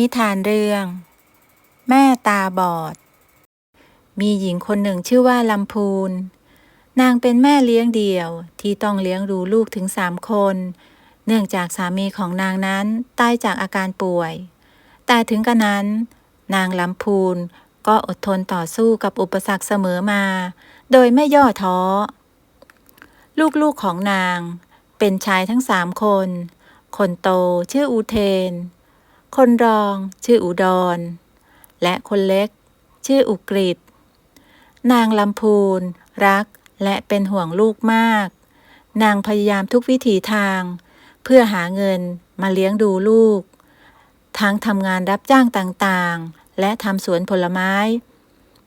นิทานเรื่อง แม่ตาบอด มีหญิงคนหนึ่งชื่อว่าลำพูน นางเป็นแม่เลี้ยงเดี่ยวที่ต้องเลี้ยงดูลูกถึงสามคน เนื่องจากสามีของนางนั้นตายจากอาการป่วย แต่ถึงกระนั้น นางลำพูนก็อดทนต่อสู้กับอุปสรรคเสมอมา โดยไม่ย่อท้อ ลูกๆของนางเป็นชายทั้งสามคน คนโตชื่ออูเทน คนรองชื่ออุดร และคนเล็ก ชื่ออุกฤษนางลำพูน รักและเป็นห่วงลูกมาก นางพยายามทุกวิถีทาง เพื่อหาเงินมาเลี้ยงดูลูก ทั้งทำงานรับจ้างต่างๆ และทำสวนผลไม้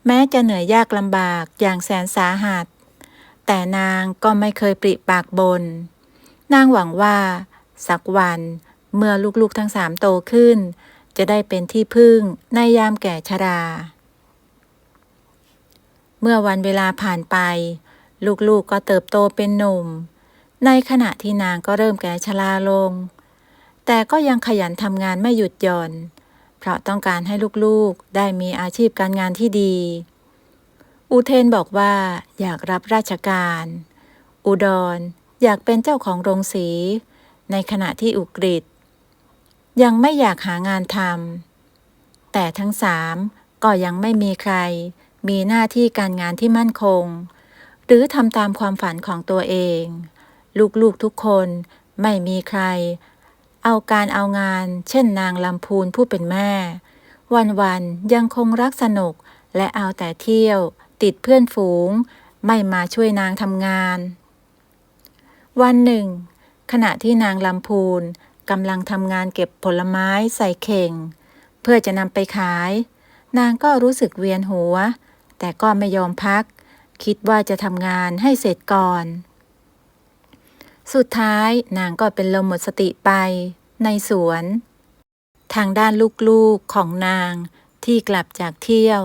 แม้จะเหนื่อยยากลำบากอย่างแสนสาหัส แต่นางก็ไม่เคยปริปากบน นางหวังว่า สักวัน เมื่อลูกๆทั้งสามโตขึ้น จะได้เป็นที่พึ่งในยามแก่ชรา เมื่อวันเวลาผ่านไป ลูกๆกก็เติบโตเป็นหนุ่ม ในขณะที่นางก็เริ่มแก่ชราลง แต่ก็ยังขยันทำงานไม่หยุดหย่อน เพราะต้องการให้ลูกๆได้มีอาชีพการงานที่ดี อุเทนบอกว่าอยากรับราชการ อุดรอยากเป็นเจ้าของโรงสี ในขณะที่อุกฤษ ยังไม่อยากหางานทำแต่ทั้งสามก็ยังไม่มีใคร มีหน้าที่การงานที่มั่นคง หรือทำตามความฝันของตัวเอง ลูกๆทุกคนไม่มีใคร เอาการเอางาน เช่นนางลำพูนผู้เป็นแม่ วันๆยังคงรักสนุกและเอาแต่เที่ยว ติดเพื่อนฝูง ไม่มาช่วยนางทำงาน วันหนึ่ง ขณะที่นางลำพูน กำลังทำงานเก็บผลไม้ใส่เข่ง เพื่อจะนำไปขาย นางก็รู้สึกเวียนหัว แต่ก็ไม่ยอมพัก คิดว่าจะทำงานให้เสร็จก่อน สุดท้ายนางก็เป็นลมหมดสติไป ในสวน ทางด้านลูกๆของนางที่กลับจากเที่ยว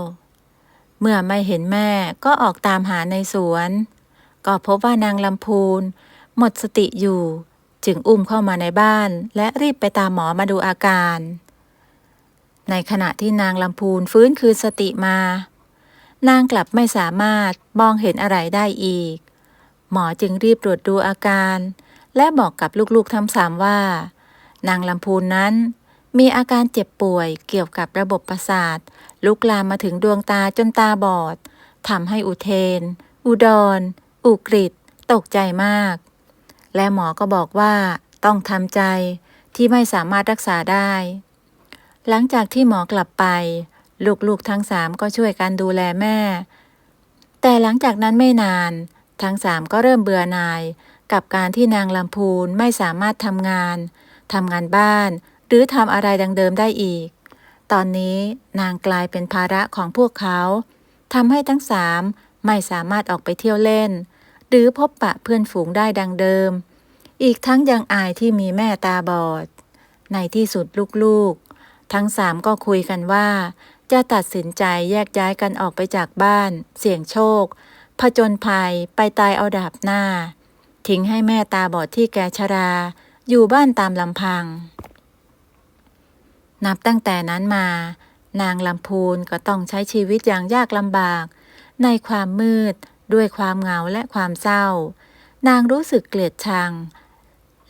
เมื่อไม่เห็นแม่ก็ออกตามหาในสวน ก็พบว่านางลำพูน หมดสติอยู่ จึงอุ้มเข้ามาในบ้าน และรีบไปตามหมอมาดูอาการ ในขณะที่นางลำพูนฟื้นคืนสติมา นางกลับไม่สามารถมองเห็นอะไรได้อีก หมอจึงรีบตรวจดูอาการ และบอกกับลูกๆทั้งสามว่า นางลำพูนนั้นมีอาการเจ็บป่วยเกี่ยวกับระบบประสาท ลุกลามมาถึงดวงตาจนตาบอดทำให้อุเทน อุดรอุกฤษตกใจมาก และหมอก็บอกว่าต้องทำใจที่ไม่สามารถรักษาได้ หลังจากที่หมอกลับไป ลูกๆทั้งสามก็ช่วยกันดูแลแม่ แต่หลังจากนั้นไม่นาน ทั้งสามก็เริ่มเบื่อหน่าย กับการที่นางลำพูนไม่สามารถทำงานทำงานบ้าน หรือทำอะไรดังเดิมได้อีก ตอนนี้นางกลายเป็นภาระของพวกเขาทำให้ทั้งสามไม่สามารถออกไปเที่ยวเล่น หรือพบปะเพื่อนฝูงได้ดังเดิม อีกทั้งยังอายที่มีแม่ตาบอด ในที่สุดลูกๆ ทั้งสามก็คุยกันว่า จะตัดสินใจแยกย้ายกันออกไปจากบ้าน เสี่ยงโชค ผจญภัยไปตายเอาดาบหน้า ทิ้งให้แม่ตาบอดที่แกชรา อยู่บ้านตามลำพัง นับตั้งแต่นั้นมา นางลำพูนก็ต้องใช้ชีวิตอย่างยากลำบาก ในความมืดด้วยความเหงาและความเศร้า นางรู้สึกเกลียดชัง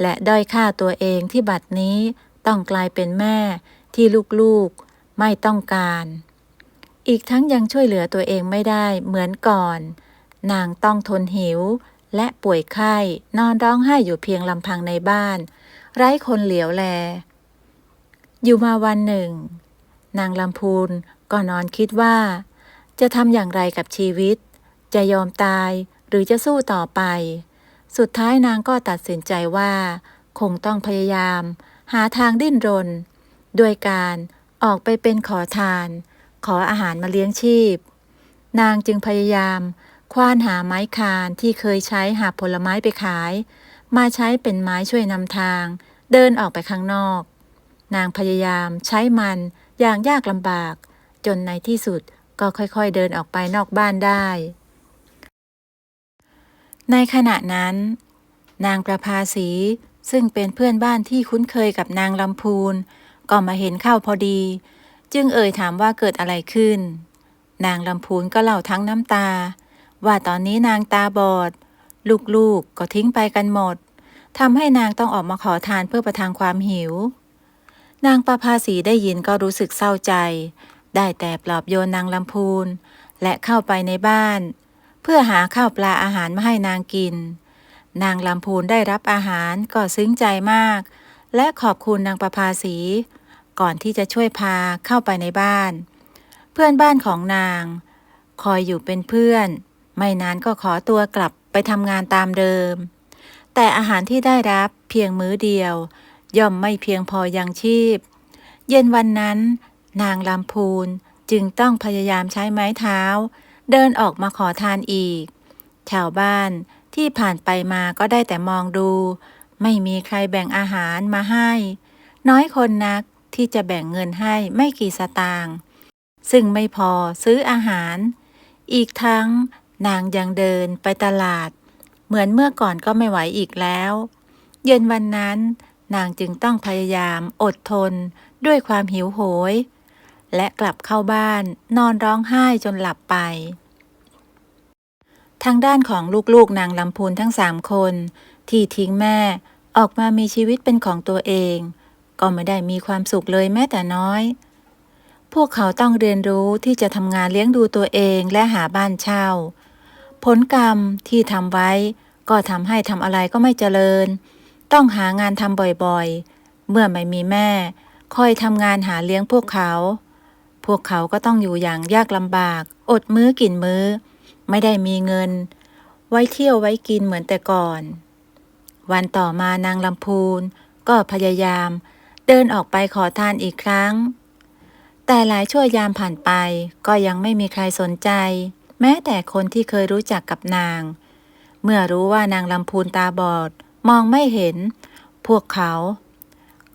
และด้อยค่าตัวเองที่บัดนี้ต้องกลายเป็นแม่ที่ลูกๆไม่ต้องการ อีกทั้งยังช่วยเหลือตัวเองไม่ได้เหมือนก่อน นางต้องทนหิว และป่วยไข้นอนร้องไห้อยู่เพียงลำพังในบ้าน ไร้คนเหลียวแล อยู่มาวันหนึ่ง นางลำพูนก็นอนคิดว่า จะทำอย่างไรกับชีวิต จะยอมตายหรือจะสู้ต่อไป สุดท้ายนางก็ตัดสินใจว่า คงต้องพยายาม หาทางดิ้นรน ด้วยการออกไปเป็นขอทาน ขออาหารมาเลี้ยงชีพ นางจึงพยายาม ควานหาไม้คานที่เคยใช้หาผลไม้ไปขาย มาใช้เป็นไม้ช่วยนำทาง เดินออกไปข้างนอก นางพยายามใช้มันอย่างยากลำบาก จนในที่สุดก็ค่อยๆเดินออกไปนอกบ้านได้ ในขณะนั้น นางประภาสีซึ่งเป็นเพื่อนบ้านที่คุ้นเคยกับนางลำพูน ก็มาเห็นเข้าพอดี จึงเอ่ยถามว่าเกิดอะไรขึ้น นางลำพูนก็เล่าทั้งน้ำตา ว่าตอนนี้นางตาบอด ลูกๆก็ทิ้งไปกันหมดทำให้นางต้องออกมาขอทานเพื่อประทังความหิว นางประภาสีได้ยินก็รู้สึกเศร้าใจ ได้แต่ปลอบโยนนางลำพูน และเข้าไปในบ้าน เพื่อหาข้าวปลาอาหารมาให้นางกิน นางลำพูนได้รับอาหารก็ซึ้งใจมาก และขอบคุณนางประภาสี ก่อนที่จะช่วยพาเข้าไปในบ้าน เพื่อนบ้านของนาง คอยอยู่เป็นเพื่อน ไม่นานก็ขอตัวกลับไปทำงานตามเดิม แต่อาหารที่ได้รับเพียงมื้อเดียว ย่อมไม่เพียงพอยังชีพ เย็นวันนั้น นางลำพูนจึงต้องพยายามใช้ไม้เท้า เดินออกมาขอทานอีก ชาวบ้านที่ผ่านไปมาก็ได้แต่มองดู ไม่มีใครแบ่งอาหารมาให้ น้อยคนนักที่จะแบ่งเงินให้ไม่กี่สตางค์ซึ่งไม่พอซื้ออาหาร อีกทั้งนางยังเดินไปตลาด เหมือนเมื่อก่อนก็ไม่ไหวอีกแล้ว เย็นวันนั้น นางจึงต้องพยายามอดทนด้วยความหิวโหย และกลับเข้าบ้าน นอนร้องไห้จนหลับไป ทางด้านของลูกๆนางลำพูนทั้งสามคน ที่ทิ้งแม่ออกมามีชีวิตเป็นของตัวเอง ก็ไม่ได้มีความสุขเลยแม้แต่น้อย พวกเขาต้องเรียนรู้ที่จะทำงานเลี้ยงดูตัวเองและหาบ้านเช่า ผลกรรมที่ทำไว้ ก็ทำให้ทำอะไรก็ไม่เจริญ ต้องหางานทำบ่อยๆ เมื่อไม่มีแม่ คอยทำงานหาเลี้ยงพวกเขา พวกเขาก็ต้องอยู่อย่างยากลำบาก อดมื้อกินมื้อ ไม่ได้มีเงิน ไว้เที่ยวไว้กินเหมือนแต่ก่อน วันต่อมานางลำพูน ก็พยายาม เดินออกไปขอทานอีกครั้ง แต่หลายชั่วยามผ่านไปก็ยังไม่มีใครสนใจ แม้แต่คนที่เคยรู้จักกับนาง เมื่อรู้ว่านางลำพูนตาบอด มองไม่เห็น พวกเขา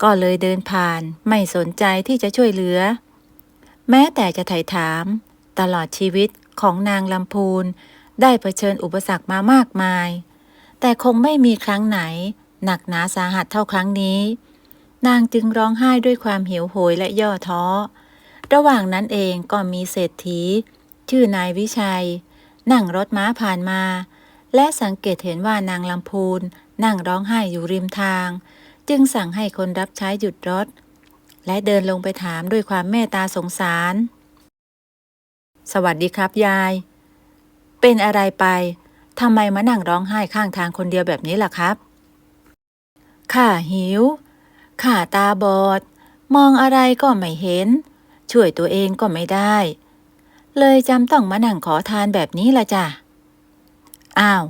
ก็เลยเดินผ่านไม่สนใจที่จะช่วยเหลือ แม้แต่จะไถ่ถาม ตลอดชีวิตของนางลำพูน ได้เผชิญอุปสรรคมามากมาย แต่คงไม่มีครั้งไหน หนักหนาสาหัสเท่าครั้งนี้ นางจึงร้องไห้ด้วยความหิวโหยและย่อท้อ ระหว่างนั้นเองก็มีเศรษฐี ชื่อนายวิชัย นั่งรถม้าผ่านมา และสังเกตเห็นว่านางลำพูนนั่งร้องไห้อยู่ริมทาง จึงสั่งให้คนรับใช้หยุดรถ และเดินลงไปถามด้วยความเมตตาสงสาร สวัสดีครับยาย เป็นอะไรไปทำไมมานั่งร้องไห้ข้างทางคนเดียวแบบนี้ล่ะครับ ข้าหิว ข้าตาบอด มองอะไรก็ไม่เห็น ช่วยตัวเองก็ไม่ได้ เลยจำต้องมานั่งขอทานแบบนี้ละจ้ะ อ้าว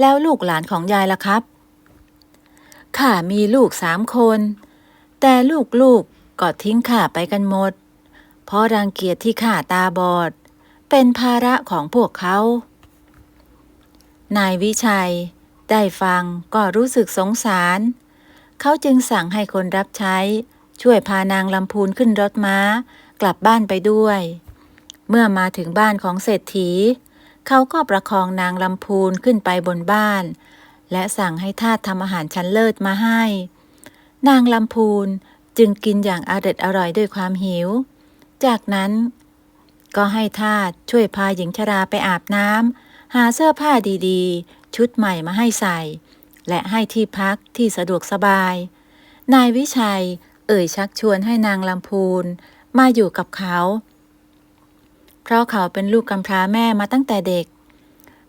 แล้วลูกหลานของยายล่ะครับ ข้ามีลูกสามคน แต่ลูกๆก็ทิ้งข้าไปกันหมด เพราะรังเกียจที่ข้าตาบอด เป็นภาระของพวกเขา นายวิชัย ได้ฟังก็รู้สึกสงสาร เขาจึงสั่งให้คนรับใช้ ช่วยพานางลำพูนขึ้นรถม้า กลับบ้านไปด้วย เมื่อมาถึงบ้านของเศรษฐี เขาก็ประคองนางลำพูนขึ้นไปบนบ้าน และสั่งให้ทาสทำอาหารชั้นเลิศมาให้ นางลำพูนจึงกินอย่างอร็ดอร่อยด้วยความหิว จากนั้นก็ให้ทาสช่วยพาหญิงชราไปอาบน้ำหาเสื้อผ้าดีๆ ชุดใหม่มาให้ใส่ และให้ที่พักที่สะดวกสบาย นายวิชัยเอ่ยชักชวนให้นางลำพูนมาอยู่กับเขา เพราะเขาเป็นลูกกำพร้าแม่มาตั้งแต่เด็ก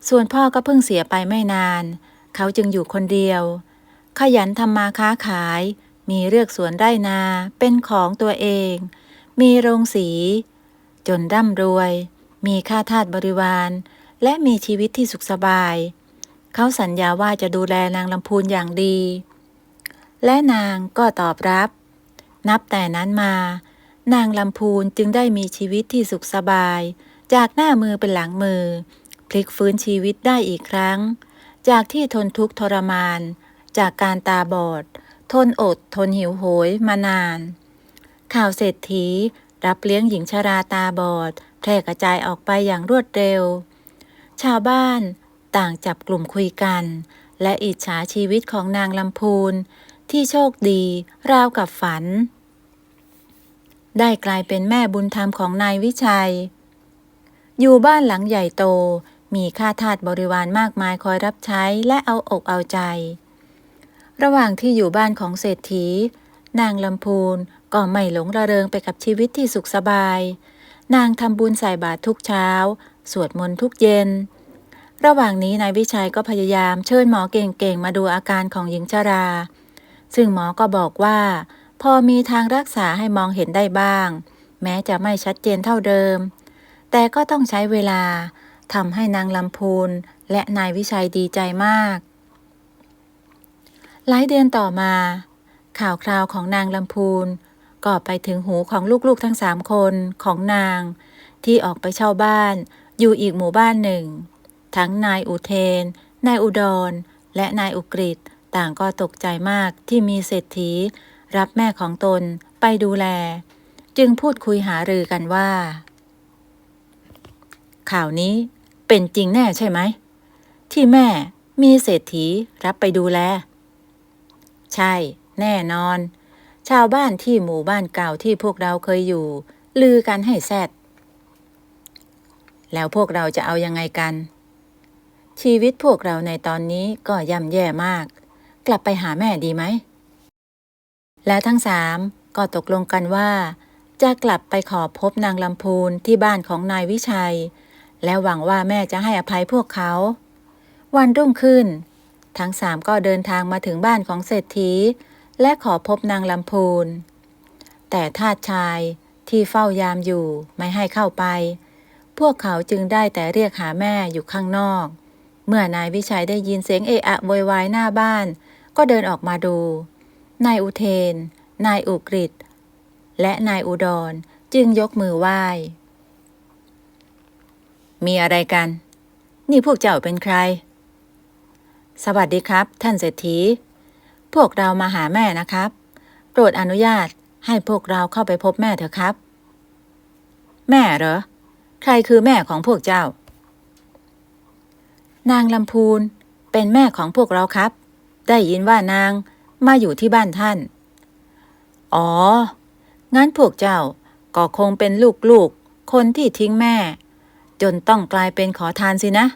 ส่วนพ่อก็เพิ่งเสียไปไม่นาน เขาจึงอยู่คนเดียว ขยันทำมาค้าขาย มีเลือกสวนไร่นาเป็นของตัวเอง มีโรงสี จนร่ำรวย มีค่าทาสบริวาร และมีชีวิตที่สุขสบาย เขาสัญญาว่าจะดูแลนางลำพูนอย่างดี และนางก็ตอบรับ นับแต่นั้นมา นางลำพูนจึงได้มีชีวิตที่สุขสบาย จากหน้ามือเป็นหลังมือ พลิกฟื้นชีวิตได้อีกครั้ง จากที่ทนทุกข์ทรมาน จากการตาบอด ทนอดทนหิวโหยมานาน ข่าวเศรษฐี รับเลี้ยงหญิงชราตาบอด แพร่กระจายออกไปอย่างรวดเร็ว ชาวบ้านต่างจับกลุ่มคุยกัน และอิจฉาชีวิตของนางลำพูน ที่โชคดี ราวกับฝัน ได้กลายเป็นแม่บุญธรรมของนายวิชัย อยู่บ้านหลังใหญ่โตมีข้าทาสบริวารมากมายคอยรับใช้และเอาอกเอาใจ ระหว่างที่อยู่บ้านของเศรษฐี นางลำพูนก็ไม่หลงระเริงไปกับชีวิตที่สุขสบาย นางทำบุญใส่บาตรทุกเช้า สวดมนต์ทุกเย็น ระหว่างนี้นายวิชัยก็พยายามเชิญหมอเก่งๆมาดูอาการของหญิงชรา ซึ่งหมอก็บอกว่า พอมีทางรักษาให้มองเห็นได้บ้าง แม้จะไม่ชัดเจนเท่าเดิม แต่ก็ต้องใช้เวลาทำให้นางลำพูนและนายวิชัยดีใจมาก หลายเดือนต่อมา ข่าวคราวของนางลำพูนก็ไปถึงหูของลูกๆทั้งสามคนของนาง ที่ออกไปเช่าบ้าน อยู่อีกหมู่บ้านหนึ่ง ทั้งนายอุเทน นายอุดร และนายอุกฤษต่างก็ตกใจมากที่มีเศรษฐี รับแม่ของตนไปดูแล จึงพูดคุยหารือกันว่า ข่าวนี้เป็นจริงแน่ใช่ไหม ที่แม่มีเศรษฐีรับไปดูแล ใช่ แน่นอน ชาวบ้านที่หมู่บ้านเก่าที่พวกเราเคยอยู่ ลือกันให้แซดแล้วพวกเราจะเอายังไงกัน ชีวิตพวกเราในตอนนี้ก็ย่ำแย่มาก กลับไปหาแม่ดีไหม แล้วทั้งสามก็ตกลงกันว่า จะกลับไปขอพบนางลำพูนที่บ้านของนายวิชัย และหวังว่าแม่จะให้อภัยพวกเขา วันรุ่งขึ้น ทั้งสามก็เดินทางมาถึงบ้านของเศรษฐี และขอพบนางลำพูน แต่ทาสชายที่เฝ้ายามอยู่ไม่ให้เข้าไป พวกเขาจึงได้แต่เรียกหาแม่อยู่ข้างนอก เมื่อนายวิชัยได้ยินเสียงเอะอะโวยวายหน้าบ้าน ก็เดินออกมาดู นายอุเทน นายอุกฤษและนายอุดรจึงยกมือไหว้ มีอะไรกัน นี่พวกเจ้าเป็นใคร สวัสดีครับ ท่านเศรษฐี พวกเรามาหาแม่นะครับ โปรดอนุญาตให้พวกเราเข้าไปพบแม่เถอะครับ แม่เหรอ ใครคือแม่ของพวกเจ้า นางลำพูนเป็นแม่ของพวกเราครับ ได้ยินว่านางมาอยู่ที่บ้านท่าน อ๋อ งั้นพวกเจ้าก็คงเป็นลูกๆ คนที่ทิ้งแม่ จนต้องกลายเป็นขอทานสินะ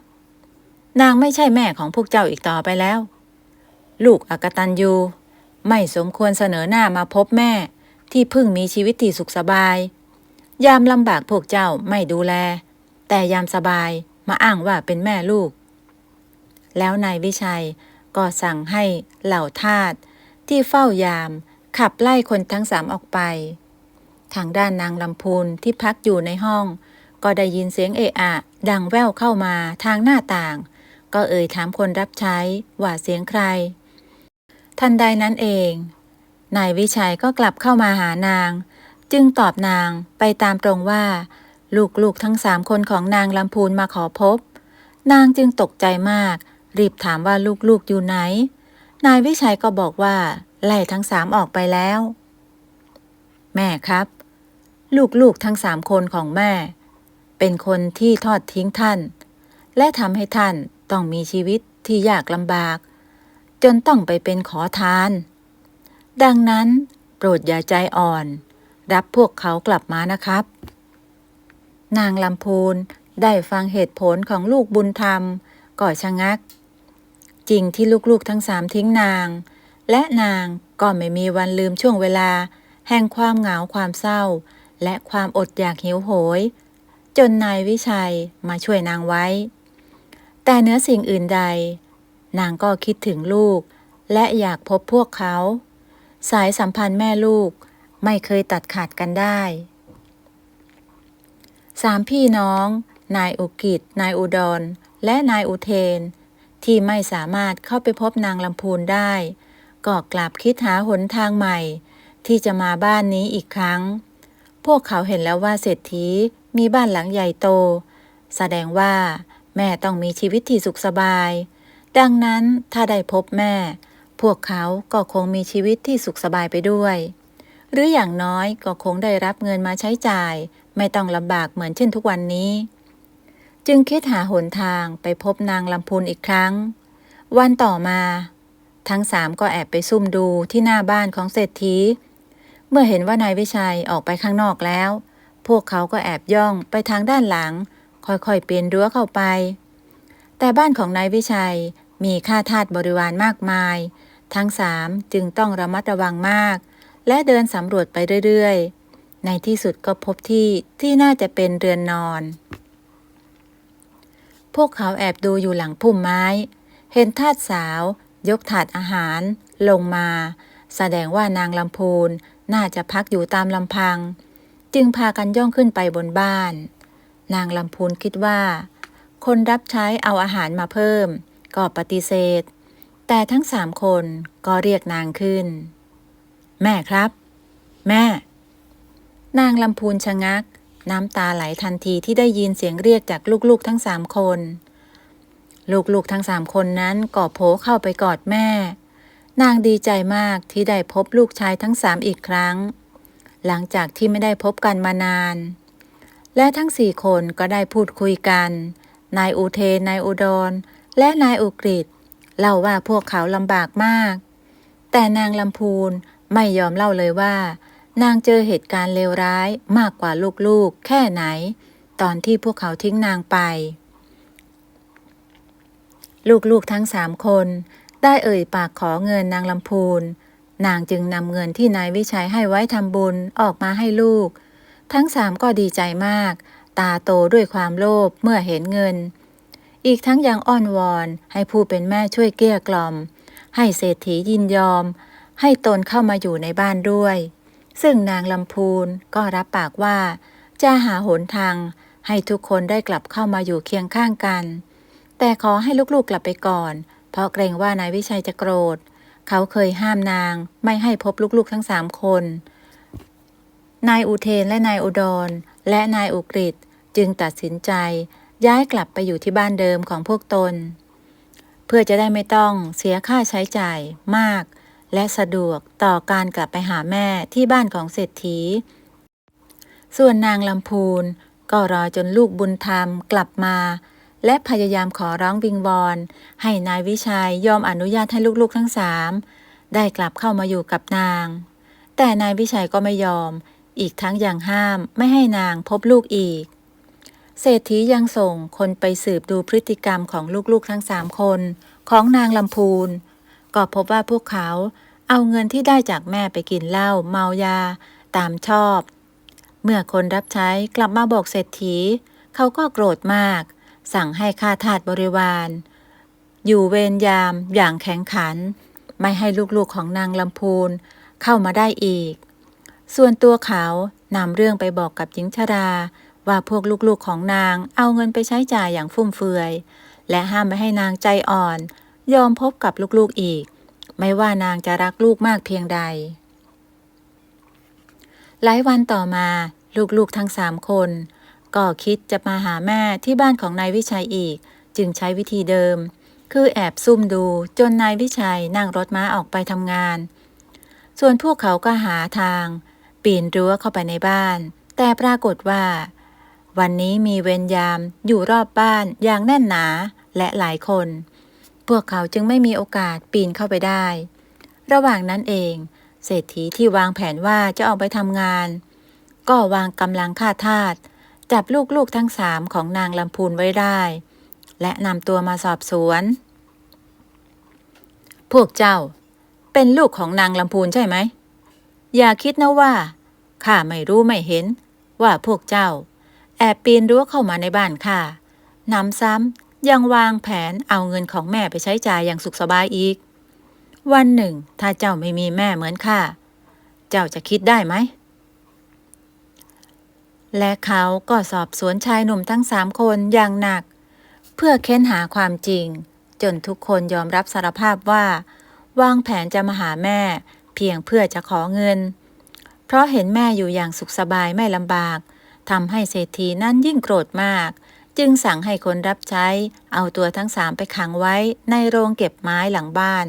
นางไม่ใช่แม่ของพวกเจ้าอีกต่อไปแล้ว ลูกอกตันยูไม่สมควรเสนอหน้ามาพบแม่ ที่เพิ่งมีชีวิตที่สุขสบาย ยามลำบากพวกเจ้าไม่ดูแล แต่ยามสบายมาอ้างว่าเป็นแม่ลูก แล้วนายวิชัยก็สั่งให้เหล่าทาสที่เฝ้ายามขับไล่คนทั้งสามออกไป ทางด้านนางลำพูนที่พักอยู่ในห้อง ก็ได้ยินเสียงเอะอะ ดังแว่วเข้ามาทางหน้าต่าง ก็เอ่ยถามคนรับใช้ว่าเสียงใคร ทันใดนั้นเอง นายวิชัยก็กลับเข้ามาหานาง จึงตอบนางไปตามตรงว่า ลูกๆทั้งสามคนของนางลำพูนมาขอพบ นางจึงตกใจมาก รีบถามว่าลูกๆอยู่ไหน นายวิชัยก็บอกว่า ไล่ทั้งสามออกไปแล้ว แม่ครับ ลูกๆทั้งสามคนของแม่ เป็นคนที่ทอดทิ้งท่านและทำให้ท่าน ต้องมีชีวิตที่ยากลำบาก จนต้องไปเป็นขอทาน ดังนั้น โปรดอย่าใจอ่อน รับพวกเขากลับมานะครับ นางลำพูนได้ฟังเหตุผลของลูกบุญธรรมก่อชะงัก จริงที่ลูกๆทั้งสามทิ้งนาง และนางก็ไม่มีวันลืมช่วงเวลา แห่งความเหงาความเศร้า และความอดอยากหิวโหย จนนายวิชัยมาช่วยนางไว้ แต่เนื้อสิ่งอื่นใด นางก็คิดถึงลูก และอยากพบพวกเขา สายสัมพันธ์แม่ลูกไม่เคยตัดขาดกันได้สามพี่น้อง นายอุกิจ นายอุดร และนายอุเทน ที่ไม่สามารถเข้าไปพบนางลำพูนได้ ก็กลับคิดหาหนทางใหม่ ที่จะมาบ้านนี้อีกครั้ง พวกเขาเห็นแล้วว่าเศรษฐีมีบ้านหลังใหญ่โต แสดงว่า แม่ต้องมีชีวิตที่สุขสบาย ดังนั้นถ้าได้พบแม่ พวกเขาก็คงมีชีวิตที่สุขสบายไปด้วย หรืออย่างน้อยก็คงได้รับเงินมาใช้จ่าย ไม่ต้องลำบากเหมือนเช่นทุกวันนี้ จึงคิดหาหนทางไปพบนางลำพูนอีกครั้ง วันต่อมา ทั้งสามก็แอบไปซุ่มดูที่หน้าบ้านของเศรษฐี เมื่อเห็นว่านายวิชัยออกไปข้างนอกแล้ว พวกเขาก็แอบย่องไปทางด้านหลัง ค่อยๆปีนรั้วเข้าไป แต่บ้านของนายวิชัยมีข้าทาสบริวารมากมาย ทั้งสามจึงต้องระมัดระวังมาก และเดินสำรวจไปเรื่อยๆ ในที่สุดก็พบที่ที่น่าจะเป็นเรือนนอน พวกเขาแอบดูอยู่หลังพุ่มไม้ เห็นทาสสาว ยกถาดอาหาร ลงมา แสดงว่านางลำพูนน่าจะพักอยู่ตามลำพัง จึงพากันย่องขึ้นไปบนบ้าน นางลำพูนคิดว่า คนรับใช้เอาอาหารมาเพิ่ม ก็ปฏิเสธ แต่ทั้งสามคนก็เรียกนางขึ้น แม่ครับ แม่ นางลำพูนชะงัก น้ำตาไหลทันทีที่ได้ยินเสียงเรียกจากลูกๆทั้งสามคน ลูกๆทั้งสามคนนั้นก็โผเข้าไปกอดแม่ นางดีใจมากที่ได้พบลูกชายทั้งสามอีกครั้ง หลังจากที่ไม่ได้พบกันมานาน และทั้งสี่คนก็ได้พูดคุยกัน นายอุเทน นายอุดร และนายอุกฤษเล่าว่าพวกเขาลำบากมาก แต่นางลำพูนไม่ยอมเล่าเลยว่า นางเจอเหตุการณ์เลวร้ายมากกว่าลูกๆ แค่ไหน ตอนที่พวกเขาทิ้งนางไป ลูกๆทั้งสามคน ได้เอ่ยปากขอเงินนางลำพูน นางจึงนำเงินที่นายวิชัยให้ไว้ทำบุญออกมาให้ลูก ทั้งสามก็ดีใจมาก ตาโตด้วยความโลภเมื่อเห็นเงิน อีกทั้งยังอ้อนวอนให้ผู้เป็นแม่ช่วยเกลี้ยกล่อม ให้เศรษฐียินยอม ให้ตนเข้ามาอยู่ในบ้านด้วย ซึ่งนางลำพูนก็รับปากว่า จะหาหนทาง ให้ทุกคนได้กลับเข้ามาอยู่เคียงข้างกัน แต่ขอให้ลูกๆกลับไปก่อน เพราะเกรงว่านายวิชัยจะโกรธ เขาเคยห้ามนางไม่ให้พบลูกๆทั้งสามคน นายอุเทนและนายอุดร และนายอุกฤษจึงตัดสินใจย้ายกลับไปอยู่ที่บ้านเดิมของพวกตน เพื่อจะได้ไม่ต้องเสียค่าใช้จ่ายมาก และสะดวกต่อการกลับไปหาแม่ที่บ้านของเศรษฐี ส่วนนางลำพูนก็รอจนลูกบุญธรรมกลับมา และพยายามขอร้องวิงวอนให้นายวิชัยยอมอนุญาตให้ลูกๆทั้งสามได้กลับเข้ามาอยู่กับนาง แต่นายวิชัยก็ไม่ยอม อีกทั้งยังห้ามไม่ให้นางพบลูกอีก เศรษฐียังส่งคนไปสืบดูพฤติกรรมของลูกๆทั้งสามคนของนางลำพูน ก็พบว่าพวกเขาเอาเงินที่ได้จากแม่ไปกินเหล้าเมายา ตามชอบ เมื่อคนรับใช้กลับมาบอกเศรษฐี เขาก็โกรธมาก สั่งให้ข้าทาสบริวาร อยู่เวรยามอย่างแข็งขัน ไม่ให้ลูกๆของนางลำพูนเข้ามาได้อีก ส่วนตัวเขานำเรื่องไปบอกกับหญิงชรา ว่าพวกลูกๆของนางเอาเงินไปใช้จ่ายอย่างฟุ่มเฟือย และห้ามไม่ให้นางใจอ่อน ยอมพบกับลูกๆอีก ไม่ว่านางจะรักลูกมากเพียงใด หลายวันต่อมาลูกๆทั้งสามคน ก็คิดจะมาหาแม่ที่บ้านของนายวิชัยอีก จึงใช้วิธีเดิม คือแอบซุ่มดูจนนายวิชัยนั่งรถม้าออกไปทำงาน ส่วนพวกเขาก็หาทาง ปีนรั้วเข้าไปในบ้าน แต่ปรากฏว่า วันนี้มีเวรยามอยู่รอบบ้านอย่างแน่นหนาและหลายคน พวกเขาจึงไม่มีโอกาสปีนเข้าไปได้ ระหว่างนั้นเอง เศรษฐีที่วางแผนว่าจะออกไปทำงาน ก็วางกำลังฆ่าทาสจับลูกๆทั้งสามของนางลำพูนไว้ได้ และนำตัวมาสอบสวน พวกเจ้าเป็นลูกของนางลำพูนใช่ไหม อย่าคิดนะว่าข้าไม่รู้ไม่เห็น ว่าพวกเจ้า แอบปีนรั้วเข้ามาในบ้านข้านำซ้ำยังวางแผนเอาเงินของแม่ไปใช้จ่ายอย่างสุขสบายอีก วันหนึ่ง ถ้าเจ้าไม่มีแม่เหมือนข้าเจ้าจะคิดได้ไหม และเขาก็สอบสวนชายหนุ่มทั้งสามคนอย่างหนัก เพื่อเค้นหาความจริง จนทุกคนยอมรับสารภาพว่า วางแผนจะมาหาแม่ เพียงเพื่อจะขอเงิน เพราะเห็นแม่อยู่อย่างสุขสบายไม่ลำบากทำให้เศรษฐีนั้นยิ่งโกรธมาก จึงสั่งให้คนรับใช้ เอาตัวทั้งสามไปขังไว้ในโรงเก็บไม้หลังบ้าน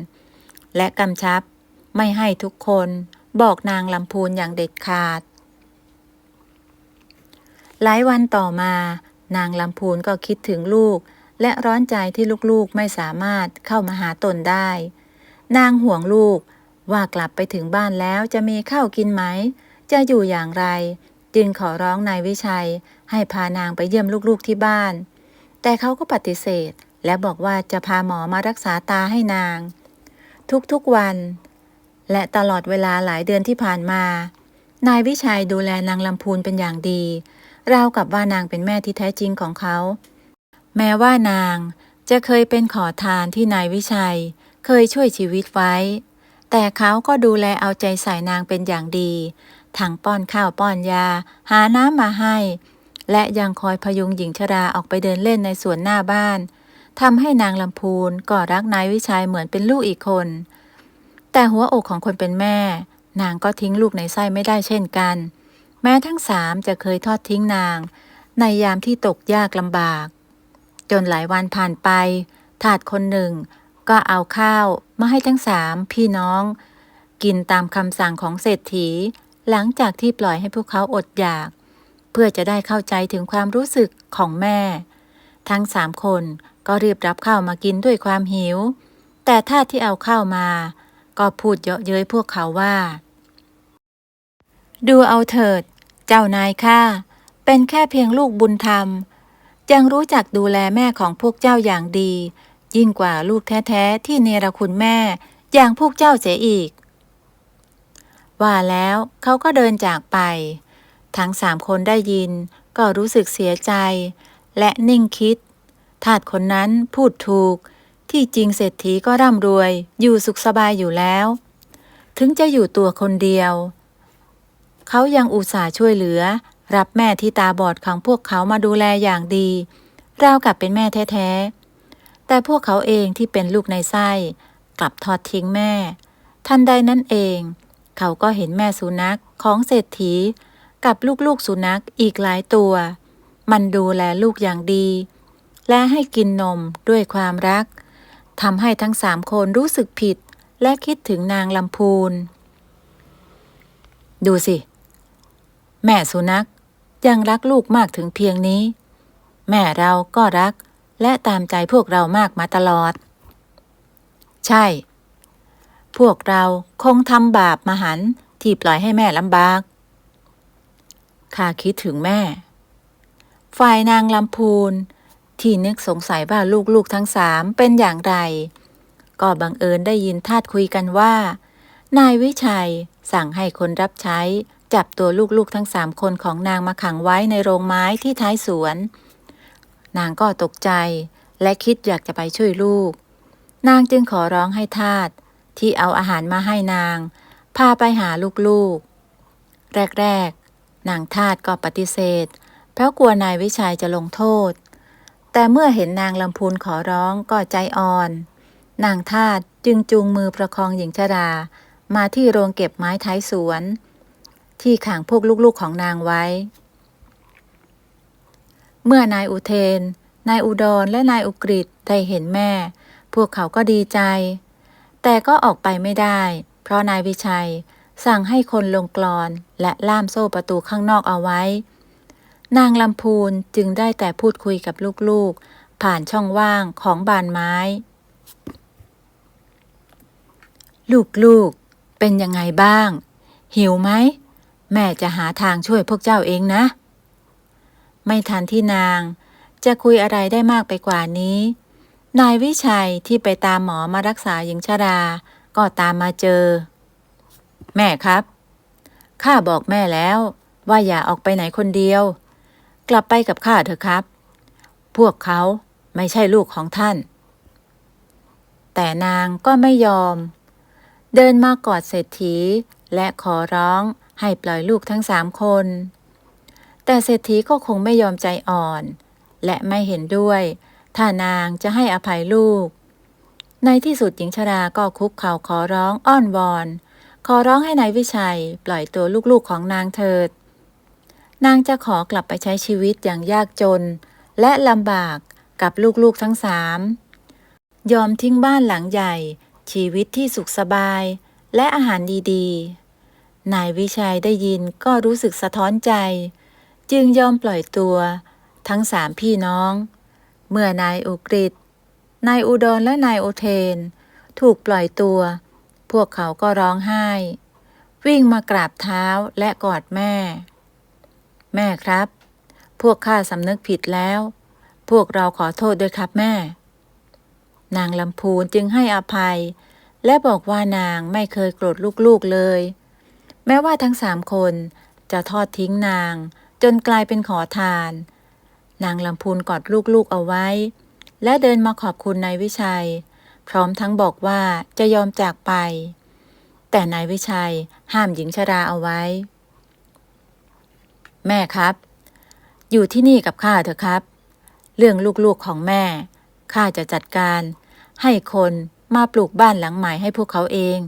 และกำชับ ไม่ให้ทุกคนบอกนางลำพูนอย่างเด็ดขาด หลายวันต่อมา นางลำพูนก็คิดถึงลูก และร้อนใจที่ลูกๆไม่สามารถเข้ามาหาตนได้ นางห่วงลูก ว่ากลับไปถึงบ้านแล้วจะมีข้าวกินไหม จะอยู่อย่างไร จึงขอร้องนายวิชัย ให้พานางไปเยี่ยมลูกๆที่บ้าน แต่เขาก็ปฏิเสธ และบอกว่าจะพาหมอมารักษาตาให้นาง ทุกๆวัน และตลอดเวลาหลายเดือนที่ผ่านมา นายวิชัยดูแลนางลำพูนเป็นอย่างดีราวกับว่านางเป็นแม่ที่แท้จริงของเขา แม้ว่านางจะเคยเป็นขอทานที่นายวิชัย เคยช่วยชีวิตไว้ แต่เขาก็ดูแลเอาใจใส่นางเป็นอย่างดี ทั้งป้อนข้าวป้อนยา หาน้ำมาให้ และยังคอยพยุงหญิงชราออกไปเดินเล่นในสวนหน้าบ้านทำให้นางลำพูนก็รักนายวิชัยเหมือนเป็นลูกอีกคน แต่หัวอกของคนเป็นแม่ นางก็ทิ้งลูกในไส้ไม่ได้เช่นกัน แม้ทั้งสามจะเคยทอดทิ้งนาง ในยามที่ตกยากลำบาก จนหลายวันผ่านไปทาสคนหนึ่ง ก็เอาข้าวมาให้ทั้งสามพี่น้อง กินตามคำสั่งของเศรษฐี หลังจากที่ปล่อยให้พวกเขาอดอยาก เพื่อจะได้เข้าใจถึงความรู้สึกของแม่ ทั้งสามคนก็รีบรับข้าวมากินด้วยความหิว แต่ท่าที่เอาข้าวมา ก็พูดเยาะเย้ยพวกเขาว่า ดูเอาเถิด เจ้านายข้าเป็นแค่เพียงลูกบุญธรรมยังรู้จักดูแลแม่ของพวกเจ้าอย่างดี ยิ่งกว่าลูกแท้ๆ ที่เนรคุณแม่ อย่างพวกเจ้าเสียอีก ว่าแล้วเขาก็เดินจากไป ทั้งสามคนได้ยิน ก็รู้สึกเสียใจ และนิ่งคิด ทาสคนนั้นพูดถูก ที่จริงเศรษฐีก็ร่ำรวย อยู่สุขสบายอยู่แล้ว ถึงจะอยู่ตัวคนเดียว เขายังอุตส่าห์ช่วยเหลือ รับแม่ที่ตาบอดของพวกเขามาดูแลอย่างดีราวกับเป็นแม่แท้ๆ แต่พวกเขาเองที่เป็นลูกในไส้ กลับทอดทิ้งแม่ ทันใดนั้นเอง เขาก็เห็นแม่สุนัขของเศรษฐี กับลูกๆสุนัขอีกหลายตัว มันดูแลลูกอย่างดี และให้กินนมด้วยความรักทำให้ทั้งสามคนรู้สึกผิด และคิดถึงนางลำพูน ดูสิ แม่สุนัขยังรักลูกมากถึงเพียงนี้ แม่เราก็รัก และตามใจพวกเรามากมาตลอด ใช่ พวกเราคงทำบาปมหันที่ปล่อยให้แม่ลำบากข้าคิดถึงแม่ ฝ่ายนางลำพูน ที่นึกสงสัยว่าลูกๆทั้งสามเป็นอย่างไร ก็บังเอิญได้ยินทาสคุยกันว่า นายวิชัยสั่งให้คนรับใช้ จับตัวลูกๆทั้งสามคนของนางมาขังไว้ในโรงไม้ที่ท้ายสวน นางก็ตกใจ และคิดอยากจะไปช่วยลูก นางจึงขอร้องให้ทาสที่เอาอาหารมาให้นาง พาไปหาลูกๆ แรกๆ นางทาสก็ปฏิเสธ เพราะกลัวนายวิชัยจะลงโทษ แต่เมื่อเห็นนางลำพูนขอร้องก็ใจอ่อน นางทาสจึงจูงมือประคองหญิงชรา มาที่โรงเก็บไม้ท้ายสวน ที่ขังพวกลูกๆของนางไว้ เมื่อนายอุเทน นายอุดรและนายอุกฤษได้เห็นแม่ พวกเขาก็ดีใจ แต่ก็ออกไปไม่ได้ เพราะนายวิชัยสั่งให้คนลงกลอนและล่ามโซ่ประตูข้างนอกเอาไว้ นางลำพูนจึงได้แต่พูดคุยกับลูกๆ ผ่านช่องว่างของบานไม้ ลูกๆ เป็นยังไงบ้าง หิวไหม แม่จะหาทางช่วยพวกเจ้าเองนะ ไม่ทันที่นาง จะคุยอะไรได้มากไปกว่านี้ นายวิชัยที่ไปตามหมอมารักษาหญิงชรา ก็ตามมาเจอ แม่ครับ ข้าบอกแม่แล้วว่าอย่าออกไปไหนคนเดียว กลับไปกับข้าเถอะครับ พวกเขาไม่ใช่ลูกของท่าน แต่นางก็ไม่ยอม เดินมากอดเศรษฐีและขอร้องให้ปล่อยลูกทั้งสามคน แต่เศรษฐีก็คงไม่ยอมใจอ่อน และไม่เห็นด้วยถ้านางจะให้อภัยลูก ในที่สุดหญิงชราก็คุกเข่าขอร้องอ้อนวอน ขอร้องให้นายวิชัย ปล่อยตัวลูกๆของนางเถิด นางจะขอกลับไปใช้ชีวิตอย่างยากจน และลำบากกับลูกๆทั้งสามยอมทิ้งบ้านหลังใหญ่ ชีวิตที่สุขสบาย และอาหารดีๆ นายวิชัยได้ยินก็รู้สึกสะท้อนใจ จึงยอมปล่อยตัว ทั้งสามพี่น้อง เมื่อนายอุกฤษนายอุดรและนายโอเทน ถูกปล่อยตัว พวกเขาก็ร้องไห้ วิ่งมากราบเท้าและกอดแม่ แม่ครับ พวกข้าสำนึกผิดแล้ว พวกเราขอโทษด้วยครับแม่ นางลำพูนจึงให้อภัย และบอกว่านางไม่เคยโกรธลูกๆเลย แม้ว่าทั้งสามคนจะทอดทิ้งนาง จนกลายเป็นขอทาน นางลำพูนกอดลูกๆเอาไว้ และเดินมาขอบคุณนายวิชัย พร้อมทั้งบอกว่าจะยอมจากไป แต่นายวิชัยห้ามหญิงชราเอาไว้ แม่ครับ อยู่ที่นี่กับข้าเถอะครับ เรื่องลูกๆของแม่ข้าจะจัดการให้คนมาปลูกบ้านหลังใหม่ให้พวกเขาเอง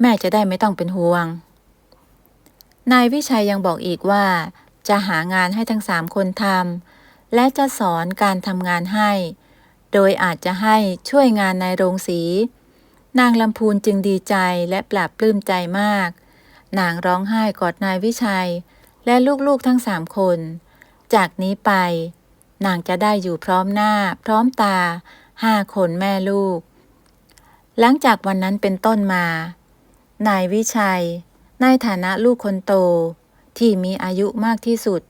แม่จะได้ไม่ต้องเป็นห่วง นายวิชัยยังบอกอีกว่า จะหางานให้ทั้งสามคนทำและจะสอนการทำงานให้ โดยอาจจะให้ช่วยงานในโรงสี นางลำพูนจึงดีใจและปลาบปลื้มใจมาก นางร้องไห้กอดนายวิชัย และลูกๆทั้งสามคน จากนี้ไป นางจะได้อยู่พร้อมหน้า พร้อมตาห้าคนแม่ลูก หลังจากวันนั้นเป็นต้นมา นายวิชัย ในฐานะลูกคนโต ที่มีอายุมากที่สุด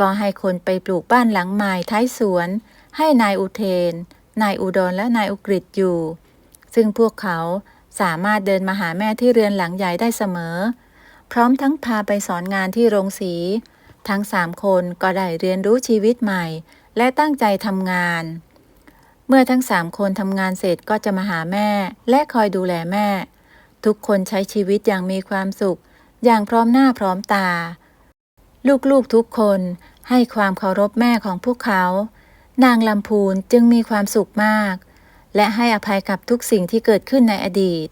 ก็ให้คนไปปลูกบ้านหลังใหม่ท้ายสวน ให้นายอุเทน นายอุดรและนายอุกฤษอยู่ ซึ่งพวกเขาสามารถเดินมาหาแม่ที่เรือนหลังใหญ่ได้เสมอ พร้อมทั้งพาไปสอนงานที่โรงสี ทั้งสามคนก็ได้เรียนรู้ชีวิตใหม่ และตั้งใจทำงาน เมื่อทั้งสามคนทำงานเสร็จก็จะมาหาแม่ และคอยดูแลแม่ ทุกคนใช้ชีวิตอย่างมีความสุข อย่างพร้อมหน้าพร้อมตา ลูกๆทุกคนให้ความเคารพแม่ของพวกเขา นางลำพูนจึงมีความสุขมาก และให้อภัยกับทุกสิ่งที่เกิดขึ้นในอดีต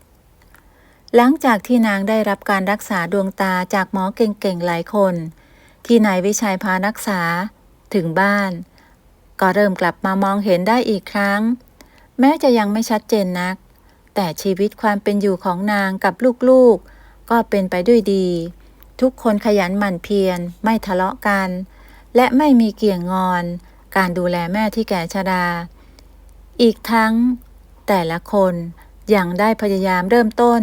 หลังจากที่นางได้รับการรักษาดวงตาจากหมอเก่งๆหลายคน ที่นายวิชัยพารักษา ถึงบ้าน ก็เริ่มกลับมามองเห็นได้อีกครั้ง แม้จะยังไม่ชัดเจนนัก แต่ชีวิตความเป็นอยู่ของนางกับลูกๆ ก็เป็นไปด้วยดี ทุกคนขยันหมั่นเพียรไม่ทะเลาะกัน และไม่มีเกี่ยงงอน การดูแลแม่ที่แก่ชรา อีกทั้ง แต่ละคนยังได้พยายามเริ่มต้น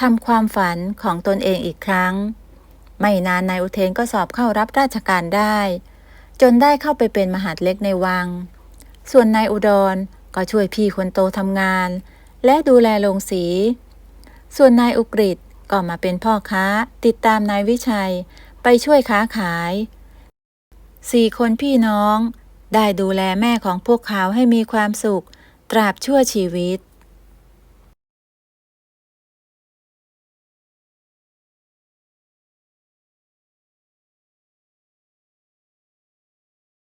ทำความฝันของตนเองอีกครั้ง ไม่นานนายอุเทนก็สอบเข้ารับราชการได้ จนได้เข้าไปเป็นมหาดเล็กในวัง ส่วนนายอุดรก็ช่วยพี่คนโตทำงาน และดูแลโรงสี ส่วนนายอุกฤษ ก็มาเป็นพ่อค้าติดตามนายวิชัยไปช่วยค้าขายสี่คนพี่น้อง ได้ดูแลแม่ของพวกเขาให้มีความสุข ตราบชั่วชีวิต